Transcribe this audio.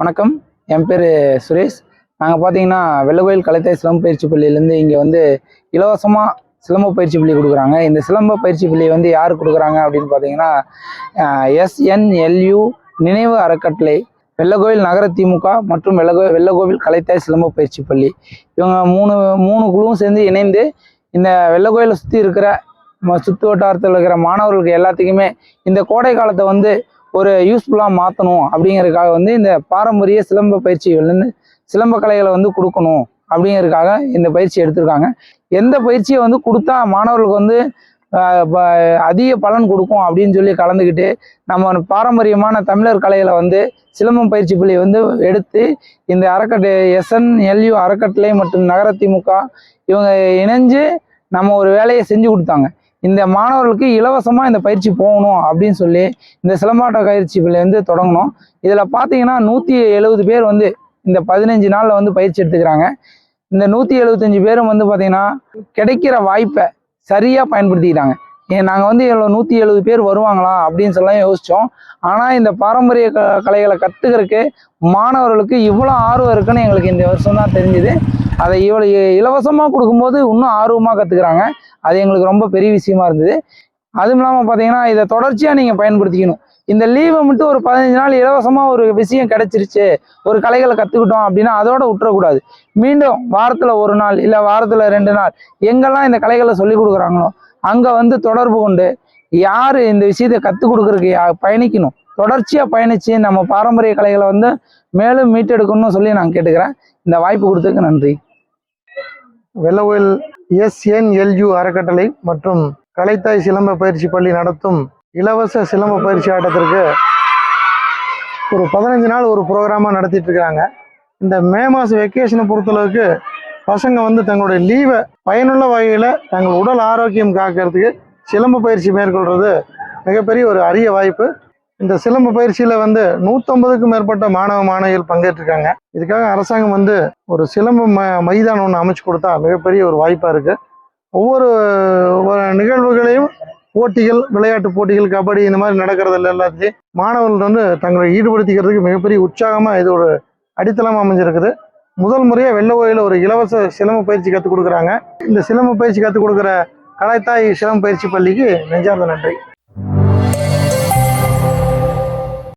வணக்கம். என் பேர் சுரேஷ். நாங்கள் பார்த்தீங்கன்னா வெள்ளகோயில் கலைத்தாய் சிலம்ப பயிற்சி பள்ளியிலேருந்து இங்கே வந்து இலவசமாக சிலம்ப பயிற்சி பள்ளி கொடுக்குறாங்க. இந்த சிலம்ப பயிற்சி பள்ளி வந்து யார் கொடுக்குறாங்க அப்படின்னு பார்த்தீங்கன்னா எஸ்என்எல்யு நினைவு அறக்கட்டளை வெள்ளகோவில் நகர திமுக மற்றும் வெள்ளகோ வெள்ளகோவில் கலைத்தாய் சிலம்ப பயிற்சி பள்ளி. இவங்க மூணு மூணு குழுவும் சேர்ந்து இணைந்து இந்த வெள்ளகோயிலை சுற்றி இருக்கிற ம- சுற்று வட்டாரத்தில் இருக்கிற மாணவர்களுக்கு எல்லாத்துக்குமே இந்த கோடை காலத்தை வந்து ஒரு யூஸ்ஃபுல்லாக மாற்றணும் அப்படிங்கிறதுக்காக வந்து இந்த பாரம்பரிய சிலம்ப பயிற்சிகள்லேருந்து சிலம்ப கலைகளை வந்து கொடுக்கணும் அப்படிங்கிறதுக்காக இந்த பயிற்சி எடுத்திருக்காங்க. எந்த பயிற்சியை வந்து கொடுத்தா மாணவர்களுக்கு வந்து ப- அதிக பலன் கொடுக்கும் அப்படின்னு சொல்லி கலந்துக்கிட்டு நம்ம பாரம்பரியமான தமிழர் கலைகளை வந்து சிலம்பம் பயிற்சி பள்ளியை வந்து எடுத்து இந்த அறக்கட்டளை எஸ்என்எல்யு அறக்கட்டளை மற்றும் நகர திமுக இவங்க இணைஞ்சு நம்ம ஒரு வேலையை செஞ்சு கொடுத்தாங்க. இந்த மாணவர்களுக்கு இலவசமாக இந்த பயிற்சி போகணும் அப்படின்னு சொல்லி இந்த சிலம்பாட்ட பயிற்சி வந்து தொடங்கணும். இதில் பார்த்தீங்கன்னா நூற்றி எழுபது பேர் வந்து இந்த பதினஞ்சு நாளில் வந்து பயிற்சி எடுத்துக்கிறாங்க. இந்த நூற்றி எழுபத்தஞ்சு பேரும் வந்து பார்த்தீங்கன்னா கிடைக்கிற வாய்ப்பை சரியாக பயன்படுத்திக்கிட்டாங்க. ஏன் நாங்கள் வந்து இவ்வளோ நூற்றி எழுபது பேர் வருவாங்களா அப்படின்னு சொல்லலாம் யோசித்தோம் ஆனால் இந்த பாரம்பரிய க கலைகளை கற்றுக்கிறதுக்கு மாணவர்களுக்கு இவ்வளோ ஆர்வம் இருக்குன்னு எங்களுக்கு இந்த வருஷம் தான் தெரிஞ்சுது. அதை இவ்வளோ இலவசமாக கொடுக்கும்போது இன்னும் ஆர்வமாக கற்றுக்குறாங்க அது எங்களுக்கு ரொம்ப பெரிய விஷயமா இருந்தது. அதுவும் இல்லாமல் பார்த்தீங்கன்னா இதை தொடர்ச்சியாக நீங்கள் பயன்படுத்திக்கணும். இந்த லீவை மட்டும் ஒரு பதினஞ்சு நாள் இலவசமாக ஒரு விஷயம் கிடைச்சிருச்சு ஒரு கலைகளை கற்றுக்கிட்டோம் அப்படின்னா அதோட விட்டுறக்கூடாது. மீண்டும் வாரத்தில் ஒரு நாள் இல்லை வாரத்தில் ரெண்டு நாள் எங்கெல்லாம் இந்த கலைகளை சொல்லி கொடுக்குறாங்களோ அங்கே வந்து தொடர்பு கொண்டு யார் இந்த விஷயத்தை கற்றுக் கொடுக்குறதுக்கு யா- பயணிக்கணும். தொடர்ச்சியாக பயணித்து நம்ம பாரம்பரிய கலைகளை வந்து மேலும் மீட்டெடுக்கணும்னு சொல்லி நான் கேட்டுக்கிறேன். இந்த வாய்ப்பு கொடுத்ததுக்கு நன்றி. வெள்ளவேல் எஸ்என்எல்யு அறக்கட்டளை மற்றும் கலைத்தாய் சிலம்ப பயிற்சி பள்ளி நடத்தும் இலவச சிலம்ப பயிற்சி ஆட்டத்திற்கு ஒரு பதினஞ்சு நாள் ஒரு ப்ரோக்ராமாக நடத்திட்டு இருக்காங்க. இந்த மே மாதம் வெக்கேஷனை பொறுத்தளவுக்கு பசங்க வந்து தங்களுடைய லீவை பயனுள்ள வகையில் தங்கள் உடல் ஆரோக்கியம் காக்கிறதுக்கு சிலம்ப பயிற்சி மேற்கொள்வது மிகப்பெரிய ஒரு அரிய வாய்ப்பு. இந்த சிலம்ப பயிற்சியில் வந்து நூற்றம்பதுக்கும் மேற்பட்ட மாணவ மாணவிகள் பங்கேற்றிருக்காங்க. இதுக்காக அரசாங்கம் வந்து ஒரு சிலம்ப ம மைதானம் ஒன்று அமைச்சு கொடுத்தா மிகப்பெரிய ஒரு வாய்ப்பாக இருக்குது ஒவ்வொரு நிகழ்வுகளையும் போட்டிகள் விளையாட்டு போட்டிகள் கபடி இந்த மாதிரி நடக்கிறதுல எல்லாத்தையும் மாணவர்கள் வந்து தங்களை ஈடுபடுத்திக்கிறதுக்கு மிகப்பெரிய உற்சாகமாக இது ஒரு அடித்தளமாக அமைஞ்சிருக்குது. முதல் முறையாக வெள்ள கோயில ஒரு இலவச சிலம்ப பயிற்சி கற்றுக் கொடுக்குறாங்க. இந்த சிலம்பு பயிற்சி கற்றுக் கொடுக்குற கலைத்தாய் சிலம்பு பயிற்சி பள்ளிக்கு நெஞ்சார்ந்த நன்றி.